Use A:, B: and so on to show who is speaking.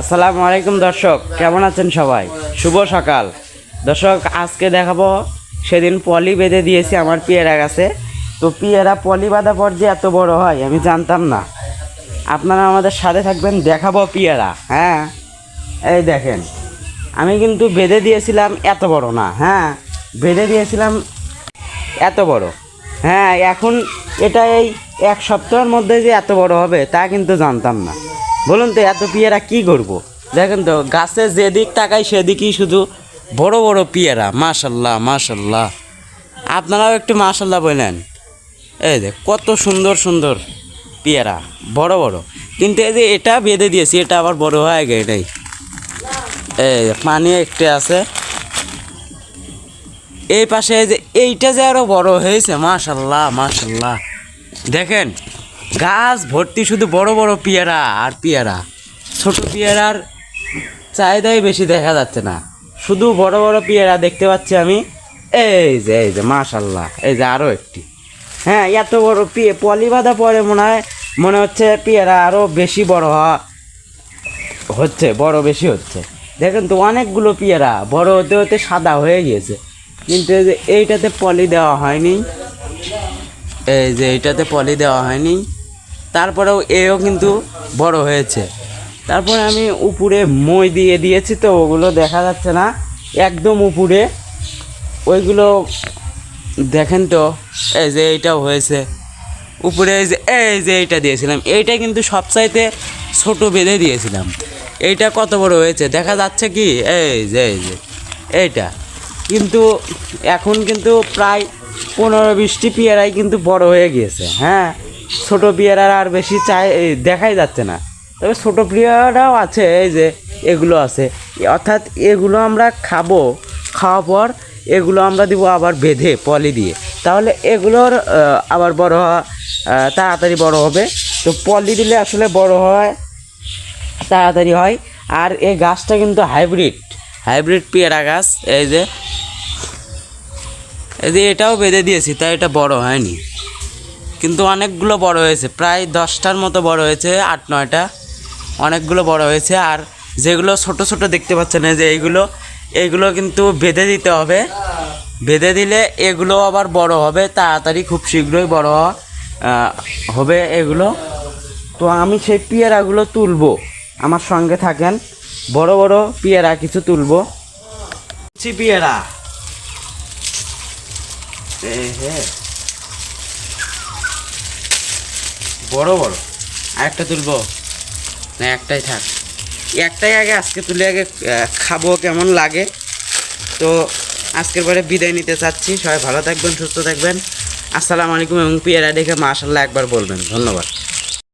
A: আসসালামু আলাইকুম দর্শক, কেমন আছেন সবাই? শুভ সকাল। দর্শক, আজকে দেখাবো, সেদিন পলি বেঁধে দিয়েছি আমার পিয়ারা গাছে। তো পিয়ারা পলি বাঁধা পর যে এত বড় হয়, আমি জানতাম না। আপনারা আমাদের সাথে থাকবেন, দেখাবো পিয়ারা হ্যাঁ? এই দেখেন, আমি কিন্তু বেঁধে দিয়েছিলাম এত বড় না হ্যাঁ? বেঁধে দিয়েছিলাম এত বড় হ্যাঁ? এখন এটা এই এক সপ্তাহের মধ্যে যে এত বড় হবে, তা কিন্তু জানতাম না। বলুন তো, এত পেয়ারা কি করব? দেখেন তো গাছের যেদিক তাকাই সেদিকই শুধু বড় বড় পেয়ারা। মাশাল্লাহ মাশাল্লাহ। আপনারাও একটু মাশাল্লাহ বললেন এই যে, কত সুন্দর সুন্দর পেয়ারা, বড় বড়। কিন্তু এই যে এটা বেঁধে দিয়েছি, এটা আবার বড় হয়ে গে এটাই। এই পানি একটা আছে। এই পাশে যে, এইটা যে আরও বড় হয়েছে, মাশাল্লাহ মাশাল্লাহ। দেখেন গাছ ভর্তি শুধু বড় বড় পেয়ারা আর পেয়ারা। ছোট পেয়ারার চাহিদাই বেশি দেখা যাচ্ছে না। শুধু বড় বড় পেয়ারা দেখতে পাচ্ছি আমি। এই যে এই যে মাশাল্লাহ এই যে আরও একটি। হ্যাঁ এত বড় পিয়ে পলি বাঁধা পরে মনে হয়, মনে হচ্ছে পেয়ারা আরও বেশি বড় হওয়া হচ্ছে, বড় বেশি হচ্ছে। দেখেন তো, অনেকগুলো পেয়ারা, বড় হতে হতে সাদা হয়ে গিয়েছে। কিন্তু এই যে, এইটাতে পলি দেওয়া হয়নি। এই যে, এইটাতে পলি দেওয়া হয়নি। তারপরেও এও কিন্তু বড় হয়েছে। তারপরে আমি উপরে মই দিয়ে দিয়েছি তো, ওগুলো দেখা যাচ্ছে না। একদম উপরে। ওইগুলো দেখেন তো, এই যে এইটাও হয়েছে। উপরে এই যে এই যে এইটা দিয়েছিলাম। এইটা কিন্তু সবচাইতে ছোট বেঁধে দিয়েছিলাম। এইটা কত বড় হয়েছে? দেখা যাচ্ছে কি? এই যে এই যে, এইটা। কিন্তু এখন কিন্তু প্রায় পনেরো বিশটি পেয়ারাই কিন্তু বড় হয়ে গিয়েছে। হ্যাঁ? ছোট পেয়ারার আর বেশি চাই দেখাই যাচ্ছে না। তবে ছোট পেয়ারাও আছে, এই যে এগুলো আছে। অর্থাৎ এগুলো আমরা খাব, খাওয়ার পর এগুলো আমরা দিব আবার বেঁধে, পলি দিয়ে। তাহলে এগুলোর আবার বড় হওয়া তাড়াতাড়ি বড় হবে। তো পলি দিলে আসলে বড় হয়, তাড়াতাড়ি হয়। আর এই গাছটা কিন্তু হাইব্রিড হাইব্রিড পেয়ারা গাছ। এই যে এই যে এটাও বেঁধে দিয়েছি তাই এটা বড় হয়নি। কিন্তু অনেকগুলো বড় হয়েছে। প্রায় দশটার মতো বড় হয়েছে, আট, নয়টা। অনেকগুলো বড় হয়েছে আর যেগুলো ছোট ছোট দেখতে পাচ্ছেন, এই যে এইগুলো এইগুলো কিন্তু বেঁধে দিতে হবে। বেঁধে দিলে এগুলো আবার বড় হবে, তাড়াতাড়ি খুব শীঘ্রই বড় হবে এগুলো। তো আমি সেই পেয়ারাগুলো তুলবো। আমার সঙ্গে থাকেন, বড় বড় পেয়ারা কিছু তুলবো। পেয়ারা। এ বড় বড়। আরেকটা তুলবো। না, একটাই থাক। একটাই আগে, আজকে তুলে আগে খাব কেমন লাগে। তো আজকের পরে বিদায় নিতে চাচ্ছি। সবাই ভালো থাকবেন, সুস্থ থাকবেন। আসসালামু আলাইকুম এবং পেয়ারা দেখে মাশাল্লাহ একবার বলবেন। ধন্যবাদ।